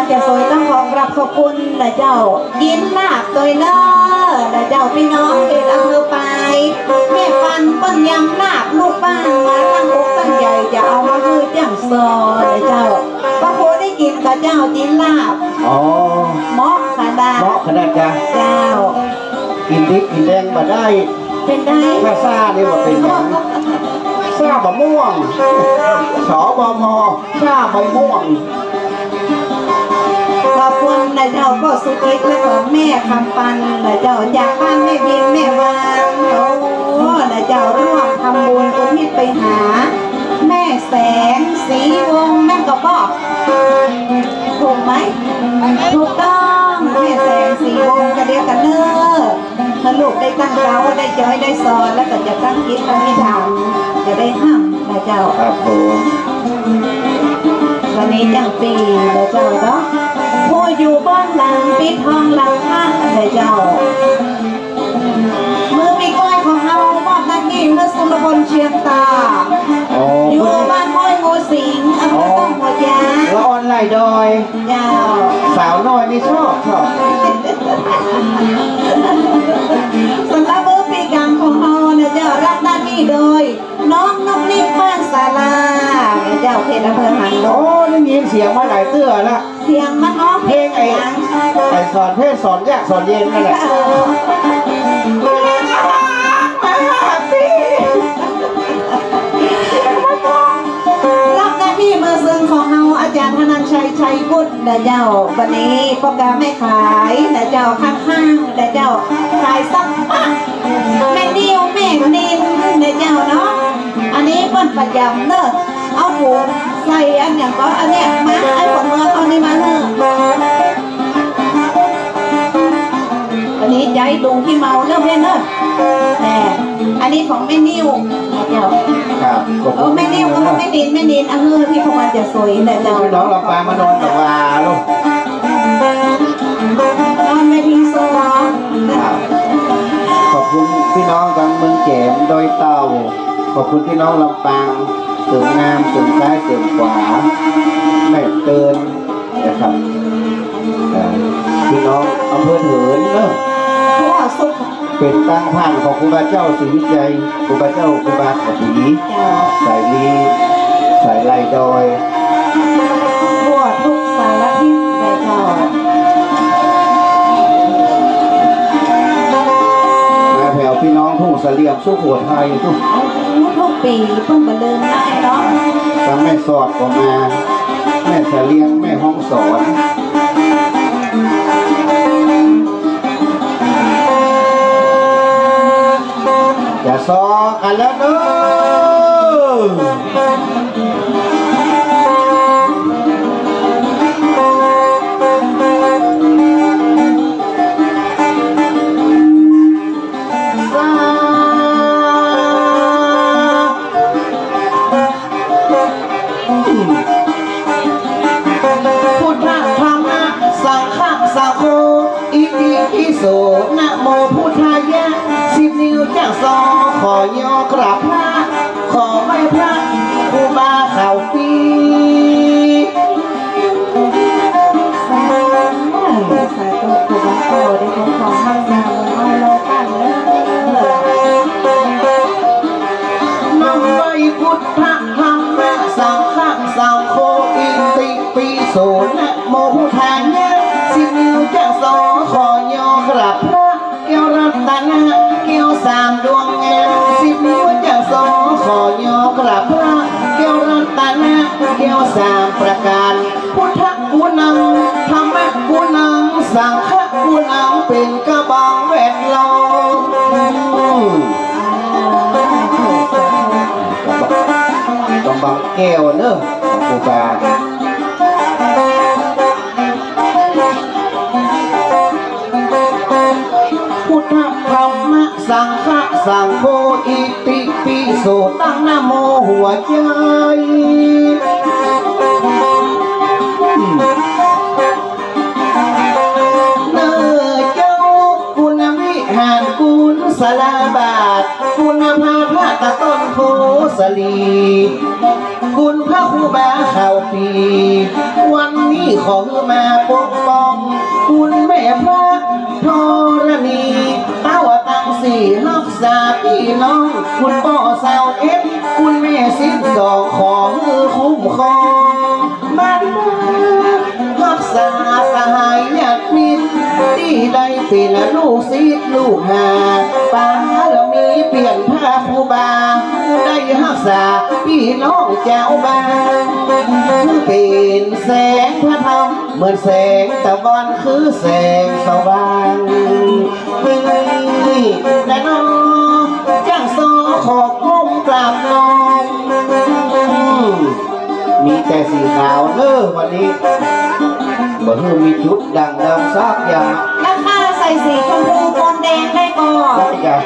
วันจะสวยต้องขอกราบขอบคุณนะเจ้ากินลาบตัวเลอนะเจ้าพี่น้องเขตอำเภอไปายแม่ปันเปิ้นยำลาบลูกบ้านมาตั้งอกตั้งใจจะเอามาคือจังซอนะเจ้าพระโคได้กินกับเจ้ากินลาบอ๋อเหมาะขนาดเพราะขนาดจะเจ้ากินดิบกินแดงมาได้ เป็นได้แค่ซ่านี่ว่าเป็นอย่างซ่าบะม่วงสอบมซ่าใบม่วงขอบคุณนะ เจ้าก็สุกิตและของแม่คำปันนะเจ้าจากบ้านแม่บินแม่วางโอ้นะเจ้าร่วมทำบุญอุทิศไปหา แม่แสงสีวงแม่กระบอกถูกไหมถูกต้องแม่แสงสีวงกันเดียวกันเนอะถ้าลูกได้ตั้งเก้าได้จอยได้สอนแล้วก็จะตั้งคิดตั้งนิทานจะได้ห้ามนะเจ้าครับผมวันนี้จังปีเลยเจ้าเนาะ ปิดทองหลังข้างเลยเจ้า มือมีก้อยของเฮามอบหน้าที่เมื่อสุรพลเชียงตา อ๋ออยู่บ้านห้วยงูสิงอำเภอต้องหัวยาละออนไลน์ดอย เจ้าสาวน้อยนี่ชอบชอบสำหรับมือปีกรรมของเฮาเนี่ยเจ้ารับหน้าที่โดย น้องนกนิกบ้านศาลาเนี่ยเจ้าเขตอำเภอหันโดโอ้ได้ยินเสียงมาหลายเตื้อละเสียงมันอ้อมเพลง ไอสอนเพศสอนยากสอนเย็นนั่นแหละเออรับหน้าที่มือซึ่งของเฮาอาจารย์ธนันชัยชัยกุฎนะเจ้าวันนี้ปรแกรมไม่ขายนะเจ้าข้างข้างๆนะเจ้าขายสักปะแม่นิวแม่นินนะเจ้าเนาะอันนี้เปิ้นประจำเนอะเอาถุงใส่อันอย่างก็อันเนี้ยมาไอ้ผลเมืองเอานี่มาเนอะ อันนี้ใจดุงที่เมาเนอะแม่เนอะแหมอันนี้ของแม่นิวนะเจ้าครับขอบเอคุอณแม่นิ่วก็ไม่ดินไม่ดินอะเฮ้อที่พวกมันจะสวยแต่เจ้าพี่น้องลำปางมานอนกับวาลูกนอนไม่ทิ้งโซ่ครับขอบคุณพี่น้องทางเมืองแจมโดอยเต่า ขอบคุณพี่น้องลำปางเสริมงามเสริมซ้ายเสริมขวาแม่เตือนนะครับเอ่อพี่น้องอำเภอเถินเนอะพวกสุข เป็นตั้งผ่านของครูบาเจ้าศรีวิจัยครูบาเจ้าครูบาขับผีเจ้าสายลีสายไลดอยพวกทุกสารทิศแต่เจ้ามาแถวพี่น้องทุ่งเสลี่ยมสุโขทัยทุกเอาทุกปีเพิ่งมาลืมได้เนาะทั้งแม่สอดก็มา แม่เสลียงแม่ห้องสอน อย่าซอกันแล้วเด้อะอิติปิโสนะโมพุทธายะสิบนิ้วจะสอ ขอย่อกราบพระ อขอยอกราบพระแก้วรัตนะแก้วสามประการ พุทธกุณังธรรมกุณังสังฆกุณังเป็นกระบังแวดล้อมต้องบังแก้วเนอะครูบา สตั้งนะโมหัวใจเนอเจ้าคุณวิหารคุณสลาบาท คุณพาพระตะต้นโพสลี คุณพระครูบาข่าวปี วันนี้ขอมาปกป้อง คุณแม่พระธรณีเต้าตั้งสี่รักษาพี่น้อง คุณพ่อสาวเอฟคุณแม่สิบสองขอมือคุ้มครองบ้านรักษาสหายญาติมิตรที่ได้เป็นลูกศิษย์ลูกหาป้าเรามีเปลี่ยนผ้าครูบา ได้รักษาพี่น้องเจ้าบ้านเป็นแสงพระธรรมเหมือนแสงตะวันคือแสงสว่างนี่และน้อง ขอก้มกราบน้องมีแต่สีขาวเนอวันนี้บ่เฮมีชุดดังดำซักอย่างแล้วข้าใส่สีชมพูปนแดงได้ก่อนได้จ้ะ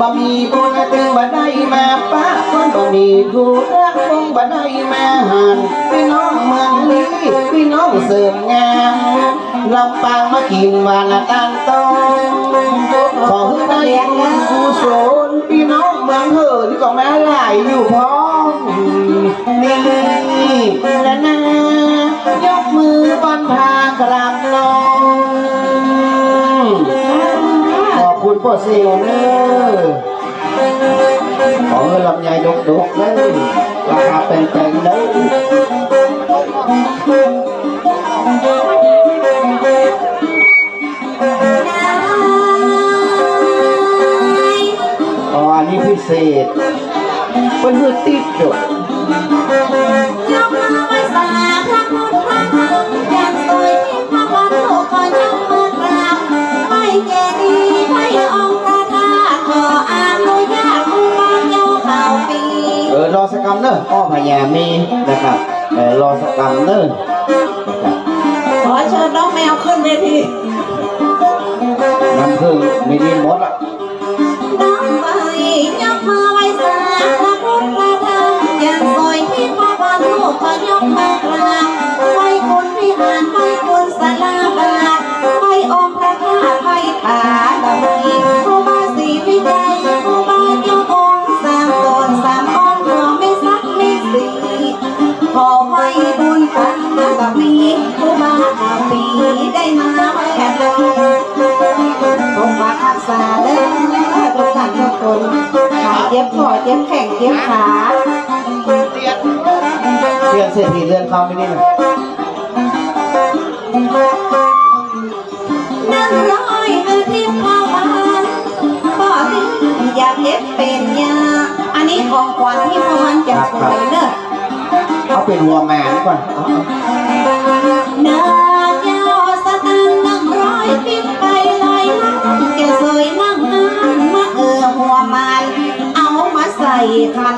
บะหมี่บุญตึงบะได้มาปะก้อนบะหมี่ถูรักคงบะได้มาหันพี่น้องเมืองนี้พี่น้องเสริมงาม ลำปางมากินวานาตันตองขอให้ได้บุญกุศลพี่น้องเมืองเถิดก็มาหลายอยู่พร้อมนี่และนายกมือบอนพากราบน้องขอบคุณพ่อเซลเนอขอเงินลำไยดกๆเลยราคาเป็นแปลงๆเลย อ๋อ อันนี้พิเศษเป็นหือติดจดยกมือไหว้สาพระพุทธพระธรรมอย่างสวยที่พระวันโลกก็ยกมือกราบไหว้เจดีย์ไหว้องค์พระธาตุขออนุญาตครูบาเจ้าข่าวปีเออรอสักกำเนอะอ้อพญามีนะครับเออรอสักกำเนอะนะครับขอเชิญน้องแมวขึ้นเวทีน้ำผึ้งไม่ดีหมดอะ จ็บคอเจ็บแข้งเจ็บขาเรียนเศรษฐีเรือนคำไม่นี่นะนั่งร้อยคือทิพย์พาวานพ่อที่อยากเย็บเป็นยาอันนี้ของขวัญที่พวันจะสวยเนอะเอาเป็นหัวแมนก่อนเอา ขัน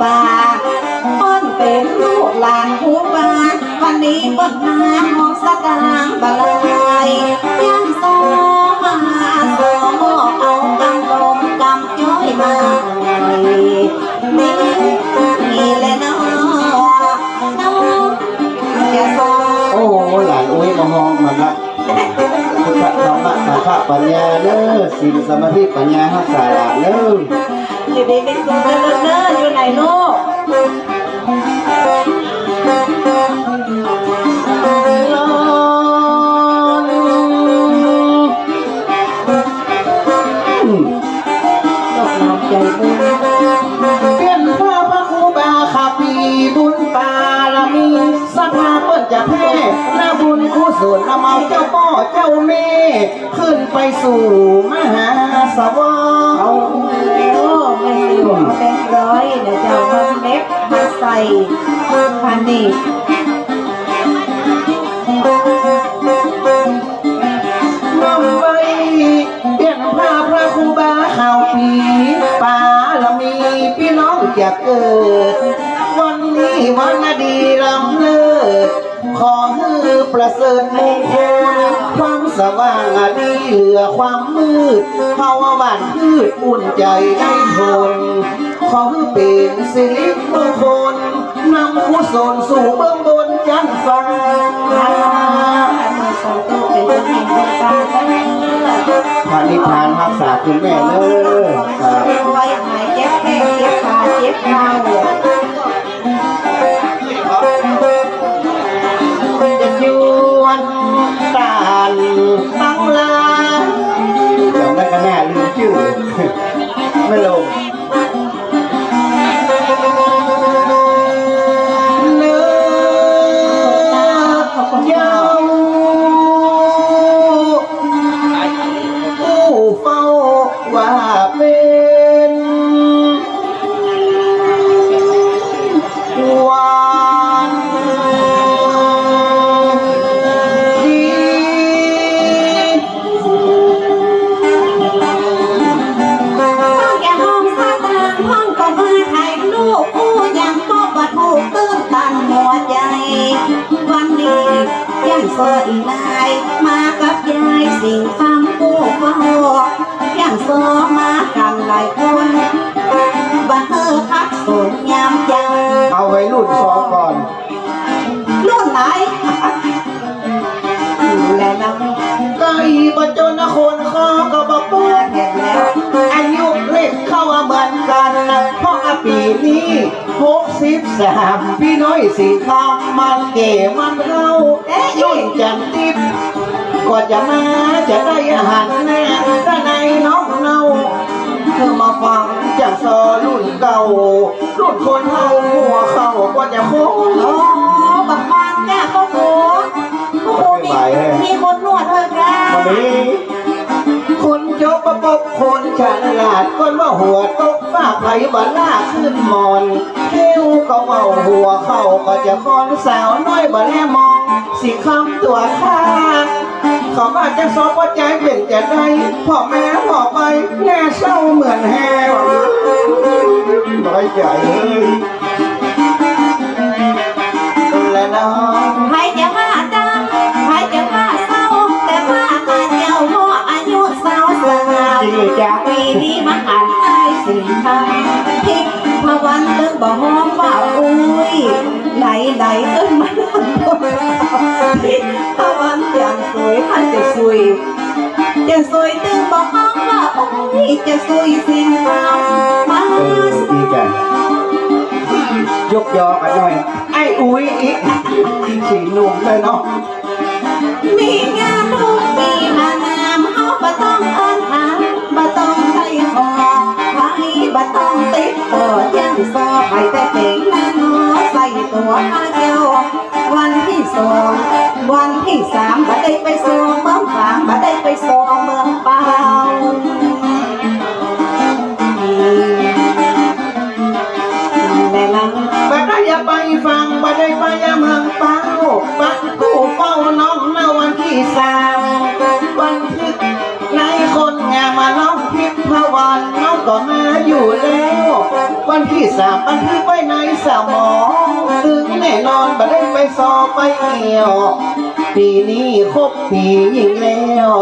ปลาคนเป็นลูกหลานผู้บ้านวันนี้เปิดมาหองสตางบลายยังโซมาโซเอากำลมกำจ้อยมา นี่แหละน้องน้องจะโซโอ้หลานอุ้ยมาห้องมันละพุทธธรรมะสังฆะปัญญาเนอสินสมาธิปัญญาหักสาหลานเนออยู่ดีเป็นคุณเลิศเลิศอยู่ไหนลูก ขึ้นไปสู่มหาสวรรเอาค์โอ้ไม่สิวเอาแบงค์ร้อยเดี๋ยวจะเอาเงินเม็ดมาใส่พันนี่น้ำไว้เปี่ยนพระพระครูบาข่าวปีปาละมีพี่น้องจะเกิด วันนี้วันดีลำเลิศขอให้ประเสริฐมงคล สว่างอดีเหลือความมืดภาวะบ้านพืชอุ่นใจได้ทนขอเป็นสิริมงคลนำกุศลสู่เบื้องบนจันฟ้าอันนี้สองตัวเป็นตัวแห่งดวงตานนิพานรักษาคุณแม่เนอครับ ไม่ลง ยังโซอีนายมากับยายสิ่งคำผู้เฝ้ายังโซมากันหลายคนบ่เฮอพักสนยามยังเอาไว้รุ่นสองก่อน รุ่นไหนและนไก่ปจนคนคอก็บอกปูำเห็นแล้วอายุเล็กเข้าเหมือนกันนะเพราะอาปีนี้หก สิบสามพี่น้อยสีคำมันเก๋มันเข้าเอ๊ะยุ่นจันติบก็จะมาจะได้อาหารแน่ด้านในน้องเนาเธอมาฟังจากซอรุ่นเก่า รุ่นคนเฮาหัวเข้าก็จะโค้งโอ้บักบานแก่พ่อครูพ่อครูมีมีคนนวดเธอแกวันนี้คน จบประปบคนฉลาดก้นว่าหัวตกฟ้าไผ่บาล่าขึ้นมอนเขี้ยวก็เมาหัวเข้าก็จะคอนสาวน้อยบ่แลมอง สิคำตัวข้าเขามาจะสอบว่าใจเป็นจะได้พ่อแม่พ่อไปแน่เศร้าเหมือนแหวน้อยใจและน้อง จริงจ้ะปีนี้มาหันไอ้สิ่งทำพิกพวันตึงบ่หอมว่าอุ้ยไหนไหนตึงมาดังบนพิกพวันอย่างสวยพันจะสวยจะสวยตึงบ่หอมว่าอุ้ยจะสวยสิ่งทำมาเออดีกันยกยอกันหน่อย ไอ้อุ้ยอีสีหนุ่มเลยเนาะมีงานทุกปีมานา บ่ต้องติดต่อยังซอไปแต่เพลงนั้นหอใส่ตัวมาเดียว วันที่สองวันที่สามบ่ได้ไปสู่เมืองฝางบ่ได้ไปสู่ ที่สามบันทึกไว้ในสมองถึงแน่นอนบัดได้ไปสอบไปเกี่ยว ปีนี้ครบปียิ่งแล้ว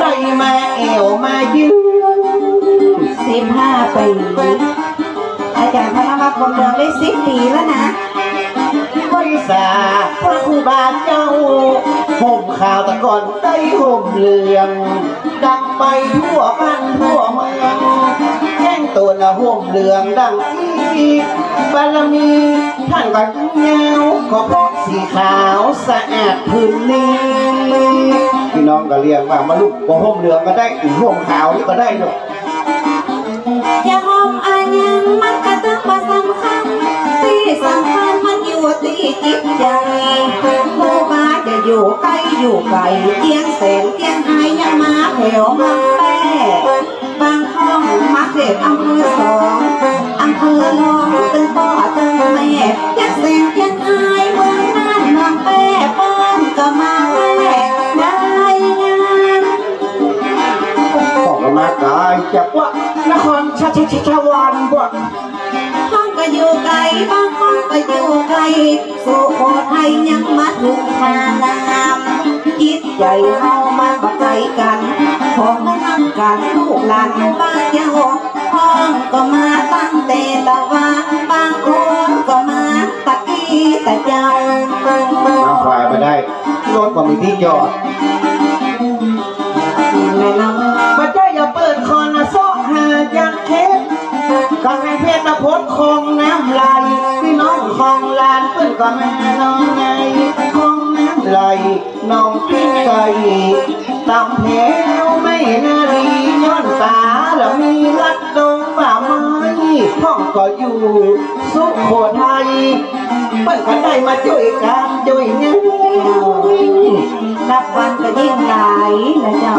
ได้มาเอวมายืนสิบห้าปีอาจารย์พระนวัตบนเมืองได้สิบปีแล้วนะไว้สาพระครูบาเจ้าห่มขาวตะก่อนได้ห่มเหลือง ดังไปทั่วบ้านทั่วเมือง ตัวละห่มเหลืองดังอีบารมีท่านก็เงาก็เพราะสีขาวสะอาดพื้นนี้พี่น้องก็เรียกว่ามาลูกบ่ห่มเหลืองก็ได้ห่มขาวก็ได้ลูกอย่าหอมอายังมันกระตึกมาสำคัญที่สำคัญมันอยู่ที่จิตใจผู้บ้าจะอยู่ใกล้อยู่ไกลเตียงแสนเตียงไฮยังมาแถวมาแป้บางห้องมา เขตอำเภอสองอำเภอรองตึงพ่อตึงแม่เตียงแสนเตียงไฮเมืองน่านเมืองแป้ป้อนก็มาแป้ได้งานออกมากายจากว่านครชาชชาชาวานบ่ห้องก็อยู่ไกลบางห้องก็อยู่ไกลสุโขทัยยังมาถึงทางงามจิตใจเฮามันบ่ไกลกัน ของมันนำกันลูกหลานบ้านเจ้าห้ องก็มาตั้งแต่ตะวันบางคนก็มาตะกี้ตะเจ้าน้ำควายมาได้รถก็มีที่จอด เปิ้นก็ได้มาช่วยกันช่วยงานนับวันก็ยิ่งหลายนะเจ้า